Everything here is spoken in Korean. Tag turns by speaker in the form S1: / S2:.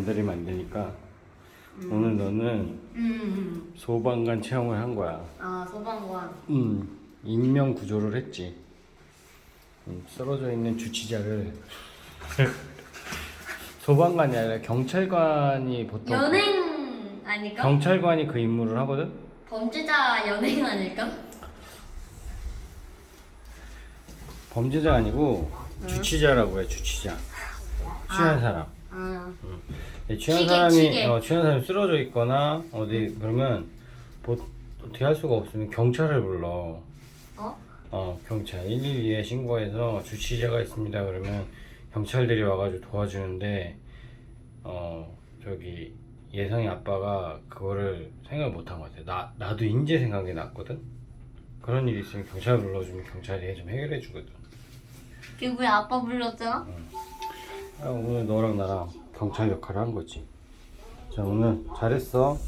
S1: 건드리면 안 되니까 오늘 너는
S2: 음, 음.
S1: 소방관 체험을 한 거야.
S2: 아 소방관.
S1: 음, 인명 구조를 했지. 음, 쓰러져 있는 주치자를 소방관이 아니라 경찰관이 보통
S2: 연행 아닐까?
S1: 경찰관이 그 임무를 하거든.
S2: 범죄자 연행 아닐까?
S1: 범죄자 아니고 주치자라고 해 주치자. 취한 사람.
S2: 아
S1: 네, 취한
S2: 치게,
S1: 사람이
S2: 치게.
S1: 어, 취한 사람이 쓰러져 있거나 어디 그러면 뭐 어떻게 할 수가 없으면 경찰을 불러.
S2: 어?
S1: 어 경찰 112에 신고해서 주치자가 있습니다 그러면 경찰들이 와가지고 도와주는데 어 저기 예성이 아빠가 그거를 생각을 못한 것 같아 나 나도 인제 생각이 났거든 그런 일이 있으면 경찰 불러주면 경찰이 좀 해결해 주거든
S2: 왜 아빠 불렀잖아?
S1: 아, 오늘 너랑 나랑 경찰 역할을 한 거지. 자, 오늘 잘했어.